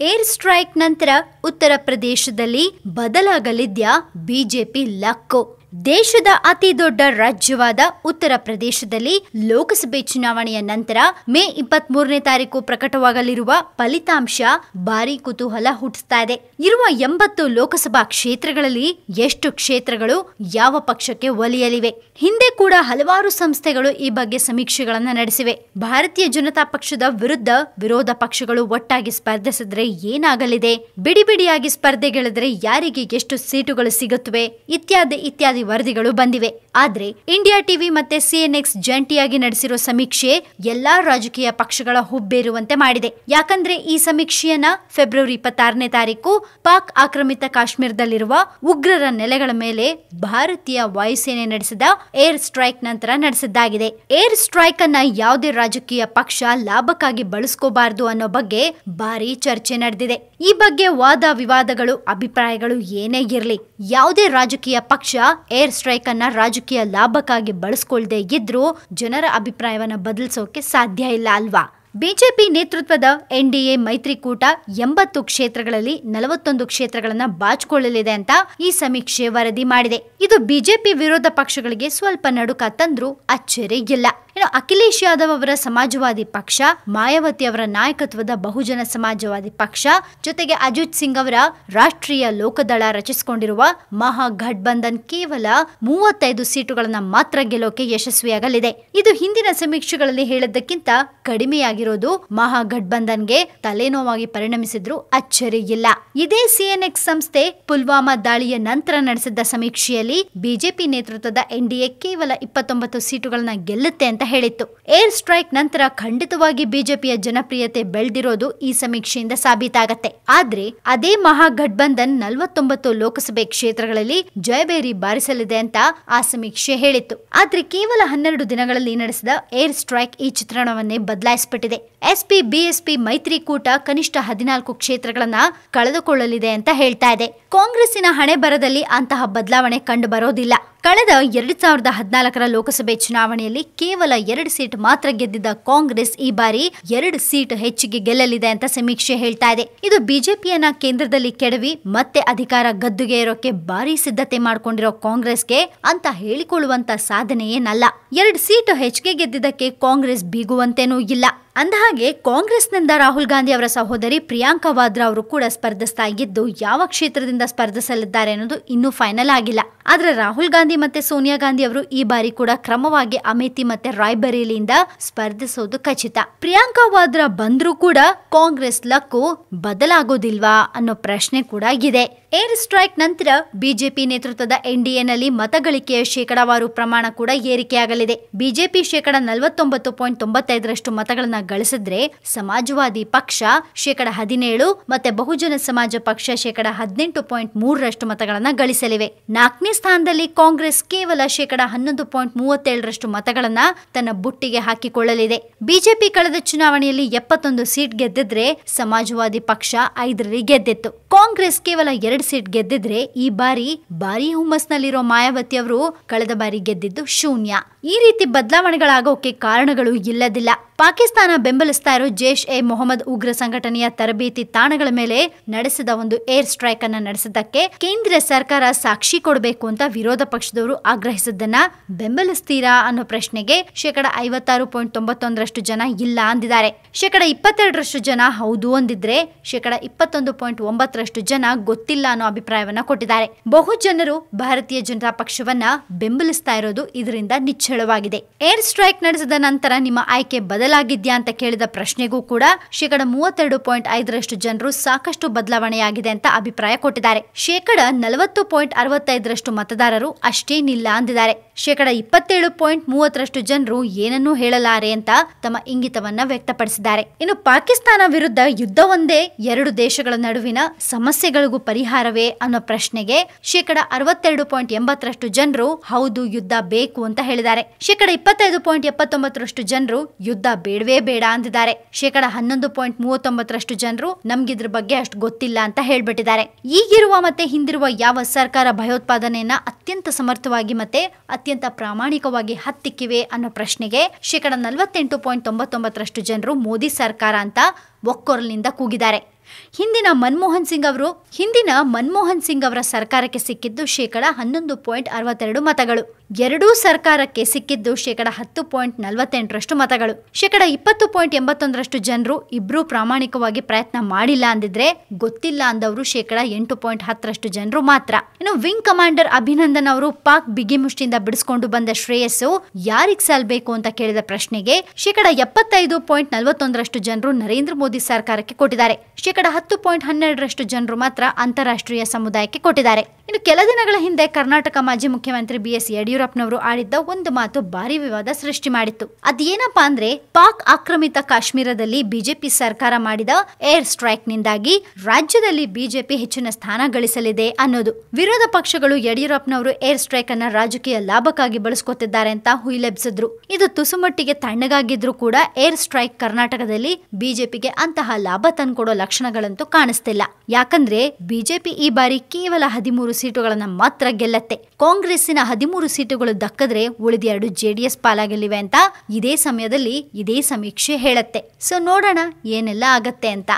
Air strike ನಂತರ ಉತ್ತರ ಪ್ರದೇಶದಲ್ಲಿ ಬದಲಾಗಲಿದ್ಯಾ ಬಿಜೆಪಿ ಲಕ್ಕು? ದೇಶದ ಅತಿ ದೊಡ್ಡ ರಾಜ್ಯವಾದ ಉತ್ತರ ಪ್ರದೇಶದಲ್ಲಿ ಲೋಕಸಭೆ ಚುನಾವಣೆಯ ನಂತರ ಮೇ ಇಪ್ಪತ್ತ್ ಮೂರನೇ ತಾರೀಕು ಪ್ರಕಟವಾಗಲಿರುವ ಫಲಿತಾಂಶ ಭಾರಿ ಕುತೂಹಲ ಹುಟ್ಟಿಸ್ತಾ ಇದೆ. ಇರುವ ಎಂಬತ್ತು ಲೋಕಸಭಾ ಕ್ಷೇತ್ರಗಳಲ್ಲಿ ಎಷ್ಟು ಕ್ಷೇತ್ರಗಳು ಯಾವ ಪಕ್ಷಕ್ಕೆ ಒಲಿಯಲಿವೆ? ಹಿಂದೆ ಕೂಡ ಹಲವಾರು ಸಂಸ್ಥೆಗಳು ಈ ಬಗ್ಗೆ ಸಮೀಕ್ಷೆಗಳನ್ನು ನಡೆಸಿವೆ. ಭಾರತೀಯ ಜನತಾ ಪಕ್ಷದ ವಿರುದ್ಧ ವಿರೋಧ ಪಕ್ಷಗಳು ಒಟ್ಟಾಗಿ ಸ್ಪರ್ಧಿಸಿದ್ರೆ ಏನಾಗಲಿದೆ? ಬಿಡಿ ಬಿಡಿಯಾಗಿ ಸ್ಪರ್ಧೆಗಿಳಿದ್ರೆ ಯಾರಿಗೆ ಎಷ್ಟು ಸೀಟುಗಳು ಸಿಗುತ್ತವೆ? ಇತ್ಯಾದಿ ಇತ್ಯಾದಿ ವರದಿಗಳು ಬಂದಿವೆ. ಆದ್ರೆ ಇಂಡಿಯಾ ಟಿವಿ ಮತ್ತೆ ಸಿಎನ್ಎಕ್ಸ್ ಜಂಟಿಯಾಗಿ ನಡೆಸಿರೋ ಸಮೀಕ್ಷೆ ಎಲ್ಲಾ ರಾಜಕೀಯ ಪಕ್ಷಗಳ ಹುಬ್ಬೇರುವಂತೆ ಮಾಡಿದೆ. ಯಾಕಂದ್ರೆ ಈ ಸಮೀಕ್ಷೆಯನ್ನ ಫೆಬ್ರವರಿ ಇಪ್ಪತ್ತಾರನೇ ತಾರೀಕು ಪಾಕ್ ಆಕ್ರಮಿತ ಕಾಶ್ಮೀರದಲ್ಲಿರುವ ಉಗ್ರರ ನೆಲೆಗಳ ಮೇಲೆ ಭಾರತೀಯ ವಾಯುಸೇನೆ ನಡೆಸಿದ ಏರ್ ಸ್ಟ್ರೈಕ್ ನಂತರ ನಡೆಸಿದ್ದಾಗಿದೆ. ಏರ್ ಸ್ಟ್ರೈಕ್ ಅನ್ನ ಯಾವುದೇ ರಾಜಕೀಯ ಪಕ್ಷ ಲಾಭಕ್ಕಾಗಿ ಬಳಸ್ಕೋಬಾರದು ಅನ್ನೋ ಬಗ್ಗೆ ಭಾರಿ ಚರ್ಚೆ ನಡೆದಿದೆ. ಈ ಬಗ್ಗೆ ವಾದ ವಿವಾದಗಳು, ಅಭಿಪ್ರಾಯಗಳು ಏನೇ ಇರಲಿ, ಯಾವುದೇ ರಾಜಕೀಯ ಪಕ್ಷ ಏರ್ ಸ್ಟ್ರೈಕ್ ಅನ್ನ ರಾಜಕೀಯ ಲಾಭಕ್ಕಾಗಿ ಬಳಸ್ಕೊಳ್ದೇ ಇದ್ರೂ ಜನರ ಅಭಿಪ್ರಾಯವನ್ನ ಬದಲಿಸೋಕೆ ಸಾಧ್ಯ ಇಲ್ಲ ಅಲ್ವಾ? ಬಿಜೆಪಿ ನೇತೃತ್ವದ ಎನ್ಡಿಎ ಮೈತ್ರಿಕೂಟ ಎಂಬತ್ತು ಕ್ಷೇತ್ರಗಳಲ್ಲಿ ನಲವತ್ತೊಂದು ಕ್ಷೇತ್ರಗಳನ್ನ ಬಾಚಿಕೊಳ್ಳಲಿದೆ ಅಂತ ಈ ಸಮೀಕ್ಷೆ ವರದಿ ಮಾಡಿದೆ. ಇದು ಬಿಜೆಪಿ ವಿರೋಧ ಪಕ್ಷಗಳಿಗೆ ಸ್ವಲ್ಪ ನಡುಕ ತಂದ್ರೂ ಅಚ್ಚರಿ ಇಲ್ಲ. ಇನ್ನು ಅಖಿಲೇಶ್ ಯಾದವ್ ಅವರ ಸಮಾಜವಾದಿ ಪಕ್ಷ, ಮಾಯಾವತಿ ಅವರ ನಾಯಕತ್ವದ ಬಹುಜನ ಸಮಾಜವಾದಿ ಪಕ್ಷ, ಜೊತೆಗೆ ಅಜಿತ್ ಸಿಂಗ್ ಅವರ ರಾಷ್ಟ್ರೀಯ ಲೋಕದಳ ರಚಿಸಿಕೊಂಡಿರುವ ಮಹಾಘಟ್ಬಂಧನ್ ಕೇವಲ ಮೂವತ್ತೈದು ಸೀಟುಗಳನ್ನ ಮಾತ್ರ ಗೆಲ್ಲೋಕೆ ಯಶಸ್ವಿಯಾಗಲಿದೆ. ಇದು ಹಿಂದಿನ ಸಮೀಕ್ಷೆಗಳಲ್ಲಿ ಹೇಳಿದ್ದಕ್ಕಿಂತ ಕಡಿಮೆಯಾಗಿರೋದು ಮಹಾಘಟ್ಬಂಧನ್ಗೆ ತಲೆನೋವಾಗಿ ಪರಿಣಮಿಸಿದ್ರು ಅಚ್ಚರಿ ಇಲ್ಲ. ಇದೇ ಸಿಎನ್ಎಕ್ಸ್ ಸಂಸ್ಥೆ ಪುಲ್ವಾಮಾ ದಾಳಿಯ ನಂತರ ನಡೆಸಿದ್ದ ಸಮೀಕ್ಷೆಯಲ್ಲಿ ಬಿಜೆಪಿ ನೇತೃತ್ವದ ಎನ್ಡಿಎ ಕೇವಲ ಇಪ್ಪತ್ತೊಂಬತ್ತು ಸೀಟುಗಳನ್ನ ಗೆಲ್ಲುತ್ತೆ ಅಂತ ಹೇಳಿತ್ತು. ಏರ್ ಸ್ಟ್ರೈಕ್ ನಂತರ ಖಂಡಿತವಾಗಿ ಬಿಜೆಪಿಯ ಜನಪ್ರಿಯತೆ ಬೆಳೆದಿರೋದು ಈ ಸಮೀಕ್ಷೆಯಿಂದ ಸಾಬೀತಾಗತ್ತೆ. ಆದ್ರೆ ಅದೇ ಮಹಾಘಟ್ಬಂಧನ್ ನಲವತ್ತೊಂಬತ್ತು ಲೋಕಸಭೆ ಕ್ಷೇತ್ರಗಳಲ್ಲಿ ಜಯಬೇರಿ ಬಾರಿಸಲಿದೆ ಅಂತ ಆ ಸಮೀಕ್ಷೆ ಹೇಳಿತ್ತು. ಆದ್ರೆ ಕೇವಲ ಹನ್ನೆರಡು ದಿನಗಳಲ್ಲಿ ನಡೆಸಿದ ಏರ್ ಸ್ಟ್ರೈಕ್ ಈ ಚಿತ್ರಣವನ್ನೇ ಬದಲಾಯಿಸಿಬಿಟ್ಟಿದೆ. ಎಸ್ಪಿ, ಬಿಎಸ್ಪಿ ಮೈತ್ರಿಕೂಟ ಕನಿಷ್ಠ ಹದಿನಾಲ್ಕು ಕ್ಷೇತ್ರಗಳನ್ನ ಕಳೆದುಕೊಳ್ಳಲಿದೆ ಅಂತ ಹೇಳ್ತಾ ಇದೆ. ಕಾಂಗ್ರೆಸ್ಸಿನ ಹಣೆ ಬರದಲ್ಲಿ ಅಂತಹ ಬದಲಾವಣೆ ಕಂಡು ಬರೋದಿಲ್ಲ ಕಳೆದ ಎರಡ್ ಸಾವಿರದ ಹದಿನಾಲ್ಕರ ಲೋಕಸಭೆ ಚುನಾವಣೆಯಲ್ಲಿ ಕೇವಲ ಎರಡು ಸೀಟ್ ಮಾತ್ರ ಗೆದ್ದಿದ್ದ ಕಾಂಗ್ರೆಸ್ ಈ ಬಾರಿ ಎರಡು ಸೀಟ್ ಹೆಚ್ಚಿಗೆ ಗೆಲ್ಲಲಿದೆ ಅಂತ ಸಮೀಕ್ಷೆ ಹೇಳ್ತಾ ಇದೆ. ಇದು ಬಿಜೆಪಿಯನ್ನ ಕೇಂದ್ರದಲ್ಲಿ ಕೆಡವಿ ಮತ್ತೆ ಅಧಿಕಾರ ಗದ್ದುಗೆ ಇರೋಕೆ ಭಾರಿ ಸಿದ್ಧತೆ ಮಾಡ್ಕೊಂಡಿರೋ ಕಾಂಗ್ರೆಸ್ಗೆ ಅಂತ ಹೇಳಿಕೊಳ್ಳುವಂತ ಸಾಧನೆ ಏನಲ್ಲ ಎರಡು ಸೀಟ್ ಹೆಚ್ಚಿಗೆ ಗೆದ್ದಿದ್ದಕ್ಕೆ ಕಾಂಗ್ರೆಸ್ ಬೀಗುವಂತೇನೂ ಇಲ್ಲ. ಅಂದಹಾಗೆ ಕಾಂಗ್ರೆಸ್ನಿಂದ ರಾಹುಲ್ ಗಾಂಧಿ ಅವರ ಸಹೋದರಿ ಪ್ರಿಯಾಂಕಾ ವಾದ್ರಾ ಅವರು ಕೂಡ ಸ್ಪರ್ಧಿಸ್ತಾ ಇದ್ದು ಯಾವ ಕ್ಷೇತ್ರದಿಂದ ಸ್ಪರ್ಧಿಸಲಿದ್ದಾರೆ ಅನ್ನೋದು ಇನ್ನೂ ಫೈನಲ್ ಆಗಿಲ್ಲ. ಆದ್ರೆ ರಾಹುಲ್ ಗಾಂಧಿ ಮತ್ತೆ ಸೋನಿಯಾ ಗಾಂಧಿ ಅವರು ಈ ಬಾರಿ ಕೂಡ ಕ್ರಮವಾಗಿ ಅಮೇಥಿ ಮತ್ತೆ ರಾಯ್ಬರೇಲಿಯಿಂದ ಸ್ಪರ್ಧಿಸೋದು ಖಚಿತ. ಪ್ರಿಯಾಂಕಾ ವಾದ್ರಾ ಬಂದ್ರೂ ಕೂಡ ಕಾಂಗ್ರೆಸ್ ಲಕ್ಕು ಬದಲಾಗೋದಿಲ್ವಾ ಅನ್ನೋ ಪ್ರಶ್ನೆ ಕೂಡ ಇದೆ. ಏರ್ ಸ್ಟ್ರೈಕ್ ನಂತರ ಬಿಜೆಪಿ ನೇತೃತ್ವದ ಎನ್ಡಿಎನಲ್ಲಿ ಮತಗಳಿಕೆಯ ಶೇಕಡಾವಾರು ಪ್ರಮಾಣ ಕೂಡ ಏರಿಕೆಯಾಗಲಿದೆ. ಬಿಜೆಪಿ ಶೇಕಡ ನಲವತ್ತೊಂಬತ್ತು ಪಾಯಿಂಟ್ ತೊಂಬತ್ತೈದರಷ್ಟು ಮತಗಳನ್ನ ಗಳಿಸಿದ್ರೆ ಸಮಾಜವಾದಿ ಪಕ್ಷ ಶೇಕಡ ಹದಿನೇಳು ಮತ್ತೆ ಬಹುಜನ ಸಮಾಜ ಪಕ್ಷ ಶೇಕಡ ಹದಿನೆಂಟು ಪಾಯಿಂಟ್ ಮೂರರಷ್ಟು ಮತಗಳನ್ನ ಗಳಿಸಲಿವೆ. ನಾಲ್ಕನೇ ಸ್ಥಾನದಲ್ಲಿ ಕಾಂಗ್ರೆಸ್ ಕೇವಲ ಶೇಕಡ ಹನ್ನೊಂದು ಪಾಯಿಂಟ್ ಮೂವತ್ತೇಳರಷ್ಟು ಮತಗಳನ್ನ ತನ್ನ ಬುಟ್ಟಿಗೆ ಹಾಕಿಕೊಳ್ಳಲಿದೆ. ಬಿಜೆಪಿ ಕಳೆದ ಚುನಾವಣೆಯಲ್ಲಿ ಎಪ್ಪತ್ತೊಂದು ಸೀಟ್ ಗೆದ್ದಿದ್ರೆ ಸಮಾಜವಾದಿ ಪಕ್ಷ ಐದರಲ್ಲಿ ಗೆದ್ದಿತ್ತು. ಕಾಂಗ್ರೆಸ್ ಕೇವಲ ಎರಡು ಸೀಟ್ ಗೆದ್ದಿದ್ರೆ ಈ ಬಾರಿ ಭಾರಿ ಹುಮ್ಮಸ್ನಲ್ಲಿರೋ ಮಾಯಾವತಿ ಅವರು ಕಳೆದ ಬಾರಿ ಗೆದ್ದಿದ್ದು ಶೂನ್ಯ. ಈ ರೀತಿ ಬದಲಾವಣೆಗಳಾಗೋಕೆ ಕಾರಣಗಳು ಇಲ್ಲದಿಲ್ಲ. ಪಾಕಿಸ್ತಾನ ಬೆಂಬಲಿಸ್ತಾ ಇರೋ ಜೈಷ್ ಎ ಮೊಹಮ್ಮದ್ ಉಗ್ರ ಸಂಘಟನೆಯ ತರಬೇತಿ ತಾಣಗಳ ಮೇಲೆ ನಡೆಸಿದ ಒಂದು ಏರ್ ಸ್ಟ್ರೈಕ್ ಅನ್ನ ನಡೆಸಿದ್ದಕ್ಕೆ ಕೇಂದ್ರ ಸರ್ಕಾರ ಸಾಕ್ಷಿ ಕೊಡಬೇಕು ಅಂತ ವಿರೋಧ ಪಕ್ಷದವರು ಆಗ್ರಹಿಸಿದ್ದನ್ನ ಬೆಂಬಲಿಸ್ತೀರಾ ಅನ್ನೋ ಪ್ರಶ್ನೆಗೆ ಶೇಕಡ ಐವತ್ತಾರು ಪಾಯಿಂಟ್ ತೊಂಬತ್ತೊಂದರಷ್ಟು ಜನ ಇಲ್ಲ ಅಂದಿದ್ದಾರೆ. ಶೇಕಡ ಇಪ್ಪತ್ತೆರಡರಷ್ಟು ಜನ ಹೌದು ಅಂದಿದ್ರೆ ಶೇಕಡ ಇಪ್ಪತ್ತೊಂದು ಪಾಯಿಂಟ್ ಒಂಬತ್ತರಷ್ಟು ಜನ ಗೊತ್ತಿಲ್ಲ ಅನ್ನೋ ಅಭಿಪ್ರಾಯವನ್ನ ಕೊಟ್ಟಿದ್ದಾರೆ. ಬಹು ಜನರು ಭಾರತೀಯ ಜನತಾ ಪಕ್ಷವನ್ನ ಬೆಂಬಲಿಸ್ತಾ ಇರೋದು ಇದರಿಂದ ನಿಚ್ಚಳವಾಗಿದೆ. ಏರ್ ಸ್ಟ್ರೈಕ್ ನಡೆಸಿದ ನಂತರ ನಿಮ್ಮ ಆಯ್ಕೆ ಬದಲಾಗಿದ್ಯಾ ಅಂತ ಕೇಳಿದ ಪ್ರಶ್ನೆಗೂ ಕೂಡ ಶೇಕಡ ಮೂವತ್ತೆರಡು ಪಾಯಿಂಟ್ ಐದರಷ್ಟು ಜನರು ಸಾಕಷ್ಟು ಬದಲಾವಣೆಯಾಗಿದೆ ಅಂತ ಅಭಿಪ್ರಾಯ ಕೊಟ್ಟಿದ್ದಾರೆ. ಶೇಕಡ ನಲವತ್ತು ಪಾಯಿಂಟ್ ಅರವತ್ತೈದರಷ್ಟು ಮತದಾರರು ಅಷ್ಟೇನಿಲ್ಲ ಅಂದಿದ್ದಾರೆ. ಶೇಕಡ ಇಪ್ಪತ್ತೇಳು ಪಾಯಿಂಟ್ ಮೂವತ್ತರಷ್ಟು ಜನರು ಏನನ್ನೂ ಹೇಳಲಾರೆ ಅಂತ ತಮ್ಮ ಇಂಗಿತವನ್ನ ವ್ಯಕ್ತಪಡಿಸಿದ್ದಾರೆ. ಇನ್ನು ಪಾಕಿಸ್ತಾನ ವಿರುದ್ಧ ಯುದ್ಧವೊಂದೇ ಎರಡು ದೇಶಗಳ ನಡುವಿನ ಸಮಸ್ಯೆಗಳಿಗೂ ಪರಿಹಾರವೇ ಅನ್ನೋ ಪ್ರಶ್ನೆಗೆ ಶೇಕಡ ಅರವತ್ತೆರಡು ಪಾಯಿಂಟ್ ಎಂಬತ್ತರಷ್ಟು ಜನರು ಹೌದು, ಯುದ್ಧ ಬೇಕು ಅಂತ ಹೇಳಿದ್ದಾರೆ. ಶೇಕಡ ಇಪ್ಪತ್ತೈದು ಪಾಯಿಂಟ್ ಎಪ್ಪತ್ತೊಂಬತ್ತರಷ್ಟು ಜನರು ಯುದ್ಧ ಬೇಡವೇ ಬೇಡ ಅಂದಿದ್ದಾರೆ. ಶೇಕಡ ಹನ್ನೊಂದು ಪಾಯಿಂಟ್ ಮೂವತ್ತೊಂಬತ್ತರಷ್ಟು ಜನರು ನಮ್ಗಿದ್ರ ಬಗ್ಗೆ ಅಷ್ಟು ಗೊತ್ತಿಲ್ಲ ಅಂತ ಹೇಳ್ಬಿಟ್ಟಿದ್ದಾರೆ. ಈಗಿರುವ ಮತ್ತೆ ಹಿಂದಿರುವ ಯಾವ ಸರ್ಕಾರ ಭಯೋತ್ಪಾದನೆಯನ್ನ ಅತ್ಯಂತ ಸಮರ್ಥವಾಗಿ ಮತ್ತೆ ಪ್ರಾಮಾಣಿಕವಾಗಿ ಹತ್ತಿಕ್ಕಿವೆ ಅನ್ನೋ ಪ್ರಶ್ನೆಗೆ ಶೇಕಡ ನಲವತ್ತೆಂಟು ಪಾಯಿಂಟ್ ತೊಂಬತ್ತೊಂಬತ್ತರಷ್ಟು ಜನರು ಮೋದಿ ಸರ್ಕಾರ ಅಂತ ಒಕ್ಕೊರಲಿನಿಂದ ಕೂಗಿದ್ದಾರೆ. ಹಿಂದಿನ ಮನಮೋಹನ್ ಸಿಂಗ್ ಅವರು, ಹಿಂದಿನ ಮನಮೋಹನ್ ಸಿಂಗ್ ಅವರ ಸರ್ಕಾರಕ್ಕೆ ಸಿಕ್ಕಿದ್ದು ಶೇಕಡ ಹನ್ನೊಂದು ಪಾಯಿಂಟ್ ಅರವತ್ತೆರಡು ಮತಗಳು. ಎರಡೂ ಸರ್ಕಾರಕ್ಕೆ ಸಿಕ್ಕಿದ್ದು ಶೇಕಡ ಹತ್ತು ಪಾಯಿಂಟ್ ನಲವತ್ತೆಂಟರಷ್ಟು ಮತಗಳು. ಶೇಕಡ ಇಪ್ಪತ್ತು ಪಾಯಿಂಟ್ ಎಂಬತ್ತೊಂದರಷ್ಟು ಜನರು ಇಬ್ಬರೂ ಪ್ರಾಮಾಣಿಕವಾಗಿ ಪ್ರಯತ್ನ ಮಾಡಿಲ್ಲ ಅಂದಿದ್ರೆ ಗೊತ್ತಿಲ್ಲ ಅಂದವರು ಶೇಕಡ ಎಂಟು ಪಾಯಿಂಟ್ ಹತ್ತರಷ್ಟು ಜನರು ಮಾತ್ರ. ಇನ್ನು ವಿಂಗ್ ಕಮಾಂಡರ್ ಅಭಿನಂದನ್ ಅವರು ಪಾಕ್ ಬಿಗಿಮುಷ್ಟಿಯಿಂದ ಬಿಡಿಸಿಕೊಂಡು ಬಂದ ಶ್ರೇಯಸ್ಸು ಯಾರಿಗ್ ಸಲ್ಬೇಕು ಅಂತ ಕೇಳಿದ ಪ್ರಶ್ನೆಗೆ ಶೇಕಡ ಎಪ್ಪತ್ತೈದು ಪಾಯಿಂಟ್ ನಲವತ್ತೊಂದರಷ್ಟು ಜನರು ನರೇಂದ್ರ ಮೋದಿ ಸರ್ಕಾರಕ್ಕೆ ಕೊಟ್ಟಿದ್ದಾರೆ. ಶೇಕಡ ಹತ್ತು ಪಾಯಿಂಟ್ ಹನ್ನೆರಡರಷ್ಟು ಜನರು ಮಾತ್ರ ಅಂತಾರಾಷ್ಟ್ರೀಯ ಸಮುದಾಯಕ್ಕೆ ಕೊಟ್ಟಿದ್ದಾರೆ. ಇನ್ನು ಕೆಲ ದಿನಗಳ ಹಿಂದೆ ಕರ್ನಾಟಕ ಮಾಜಿ ಮುಖ್ಯಮಂತ್ರಿ ಬಿ ಎಸ್ ಯಡಿಯೂರಪ್ಪನವರು ಆಡಿದ್ದ ಒಂದು ಮಾತು ಭಾರಿ ವಿವಾದ ಸೃಷ್ಟಿ ಮಾಡಿತ್ತು. ಅದೇನಪ್ಪಾ ಅಂದ್ರೆ, ಪಾಕ್ ಆಕ್ರಮಿತ ಕಾಶ್ಮೀರದಲ್ಲಿ ಬಿಜೆಪಿ ಸರ್ಕಾರ ಮಾಡಿದ ಏರ್ ಸ್ಟ್ರೈಕ್ ನಿಂದಾಗಿ ರಾಜ್ಯದಲ್ಲಿ ಬಿಜೆಪಿ ಹೆಚ್ಚಿನ ಸ್ಥಾನ ಗಳಿಸಲಿದೆ ಅನ್ನೋದು. ವಿರೋಧ ಪಕ್ಷಗಳು ಯಡಿಯೂರಪ್ಪನವರು ಏರ್ ಸ್ಟ್ರೈಕ್ ಅನ್ನ ರಾಜಕೀಯ ಲಾಭಕ್ಕಾಗಿ ಬಳಸ್ಕೊತಿದ್ದಾರೆ ಅಂತ ಹುಯಿಲೆಬ್ಸಿದ್ರು ಇದು ತುಸುಮಟ್ಟಿಗೆ ತಣ್ಣಗಾಗಿದ್ರು ಕೂಡ ಏರ್ ಸ್ಟ್ರೈಕ್ ಕರ್ನಾಟಕದಲ್ಲಿ ಬಿಜೆಪಿಗೆ ಅಂತಹ ಲಾಭ ತಂದ್ಕೊಡೋ ಲಕ್ಷಣಗಳಂತೂ ಕಾಣಿಸ್ತಿಲ್ಲ. ಯಾಕಂದ್ರೆ, ಬಿಜೆಪಿ ಈ ಬಾರಿ ಕೇವಲ ಹದಿಮೂರು ಸೀಟುಗಳನ್ನ ಮಾತ್ರ ಗೆಲ್ಲತ್ತೆ. ಕಾಂಗ್ರೆಸ್ಸಿನ ಹದಿಮೂರು ಸೀಟುಗಳು ದಕ್ಕದ್ರೆ ಉಳಿದೆರಡು ಜೆಡಿಎಸ್ ಪಾಲಾಗಲಿವೆ ಅಂತ ಇದೇ ಸಮಯದಲ್ಲಿ ಇದೇ ಸಮೀಕ್ಷೆ ಹೇಳತ್ತೆ. ಸೊ ನೋಡೋಣ ಏನೆಲ್ಲ ಆಗತ್ತೆ ಅಂತ.